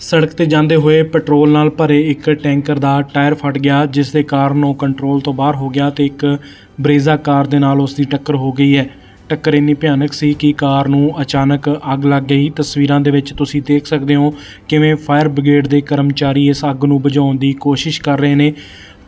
ਸੜਕ ਤੇ ਜਾਂਦੇ ਹੋਏ ਪੈਟਰੋਲ ਨਾਲ ਭਰੇ ਇੱਕ ਟੈਂਕਰ ਦਾ ਟਾਇਰ ਫਟ ਗਿਆ, ਜਿਸ ਦੇ ਕਾਰਨ ਉਹ ਕੰਟਰੋਲ ਤੋਂ ਬਾਹਰ ਹੋ ਗਿਆ ਤੇ ਇੱਕ ਬਰੇਜ਼ਾ ਕਾਰ ਦੇ ਨਾਲ ਉਸ ਦੀ ਟੱਕਰ ਹੋ ਗਈ ਹੈ। ਟੱਕਰ ਇੰਨੀ ਭਿਆਨਕ ਸੀ ਕਿ ਕਾਰ ਨੂੰ ਅਚਾਨਕ ਅੱਗ ਲੱਗ ਗਈ। ਤਸਵੀਰਾਂ ਦੇ ਵਿੱਚ ਤੁਸੀਂ ਦੇਖ ਸਕਦੇ ਹੋ ਕਿਵੇਂ ਫਾਇਰ ਬ੍ਰਿਗੇਡ ਦੇ ਕਰਮਚਾਰੀ ਇਸ ਅੱਗ ਨੂੰ ਬੁਝਾਉਣ ਦੀ ਕੋਸ਼ਿਸ਼ ਕਰ ਰਹੇ ਨੇ।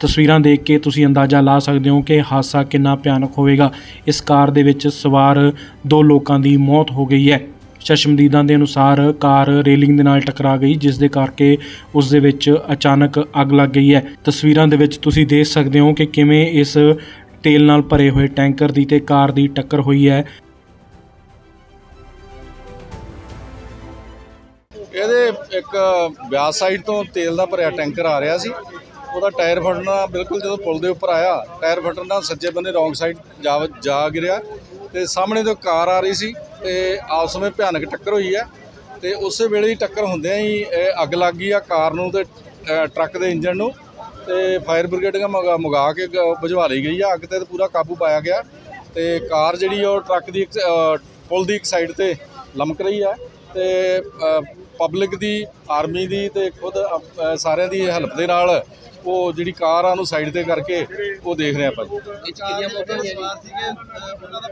ਤਸਵੀਰਾਂ ਦੇਖ ਕੇ ਤੁਸੀਂ ਅੰਦਾਜ਼ਾ ਲਾ ਸਕਦੇ ਹੋ ਕਿ ਹਾਦਸਾ ਕਿੰਨਾ ਭਿਆਨਕ ਹੋਵੇਗਾ। ਇਸ ਕਾਰ ਦੇ ਵਿੱਚ ਸਵਾਰ ਦੋ ਲੋਕਾਂ ਦੀ ਮੌਤ ਹੋ ਗਈ ਹੈ। ਚਸ਼ਮਦੀਦਾਂ ਦੇ ਅਨੁਸਾਰ ਕਾਰ ਰੇਲਿੰਗ ਦੇ ਨਾਲ ਟਕਰਾ ਗਈ, ਜਿਸ ਦੇ ਕਰਕੇ ਉਸ ਦੇ ਵਿੱਚ ਅਚਾਨਕ ਅੱਗ ਲੱਗ ਗਈ ਹੈ। ਤਸਵੀਰਾਂ ਦੇ ਵਿੱਚ ਤੁਸੀਂ ਦੇਖ ਸਕਦੇ ਹੋ ਕਿ ਕਿਵੇਂ ਇਸ ਤੇਲ ਨਾਲ ਭਰੇ ਹੋਏ ਟੈਂਕਰ ਦੀ ਤੇ ਕਾਰ ਦੀ ਟੱਕਰ ਹੋਈ ਹੈ। ਇਹਦੇ ਇੱਕ ਬਿਆਸ ਸਾਈਡ ਤੋਂ ਤੇਲ ਦਾ ਭਰਿਆ ਟੈਂਕਰ ਆ ਰਿਹਾ ਸੀ। ਉਹਦਾ ਟਾਇਰ ਫਟਣਾ ਬਿਲਕੁਲ ਜਦੋਂ ਪੁਲ ਦੇ ਉੱਪਰ ਆਇਆ, ਟਾਇਰ ਫਟਣ ਨਾਲ ਸੱਜੇ ਬੰਨੇ ਰੌਂਗ ਸਾਈਡ ਜਾ ਜਾ ਗਿਰਿਆ। ਤੇ ਸਾਹਮਣੇ ਤੋਂ ਕਾਰ ਆ ਰਹੀ ਸੀ ਤੇ ਆਪਸ ਵਿੱਚ ਭਿਆਨਕ ਟੱਕਰ ਹੋਈ ਹੈ ਤੇ ਉਸੇ ਵੇਲੇ ਹੀ ਟੱਕਰ ਹੁੰਦਿਆਂ ਹੀ ਅੱਗ ਲੱਗ ਗਈ ਆ ਕਾਰ ਨੂੰ ਤੇ ਟਰੱਕ ਦੇ ਇੰਜਨ ਨੂੰ ਤੇ ਫਾਇਰ ਬ੍ਰਿਗੇਡ ਦਾ ਮੰਗਾ ਕੇ ਗ- ਬੁਝਵਾ ਲਈ ਗਈ ਆ। ਅੱਗ ਤੇ ਪੂਰਾ ਕਾਬੂ ਪਾਇਆ ਗਿਆ ਤੇ ਕਾਰ ਜਿਹੜੀ ਉਹ ਟਰੱਕ ਦੀ ਇੱਕ, ਪੁਲ ਦੀ ਇੱਕ ਸਾਈਡ ਤੇ ਲਮਕ ਰਹੀ ਆ। ਤੇ ਪਬਲਿਕ ਦੀ ਆਰਮੀ ਦੀ ਤੇ ਖੁਦ ਸਾਰਿਆਂ ਦੀ ਹੈਲਪ ਦੇ ਨਾਲ ਉਹ ਜਿਹੜੀ ਕਾਰ ਆ ਉਹਨੂੰ ਸਾਈਡ ਤੇ ਕਰਕੇ ਉਹ ਦੇਖ ਰਿਹਾ ਭਾਜੀ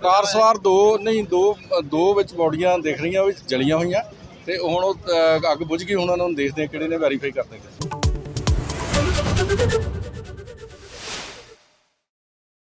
ਕਾਰ ਸਵਾਰ ਦੋ ਨਹੀਂ ਦੋ ਦੋ ਵਿੱਚ ਬੋਡੀਆਂ ਦੇਖ ਰਹੀਆਂ ਵਿੱਚ ਜਲੀਆਂ ਹੋਈਆਂ ਤੇ ਹੁਣ ਉਹ ਅੱਗ ਬੁਝ ਗਈ ਹੁਣ ਉਹਨਾਂ ਨੂੰ ਦੇਖਦੇ ਆ ਕਿਹੜੇ ਨੇ ਵੈਰੀਫਾਈ ਕਰਦੇ ਆ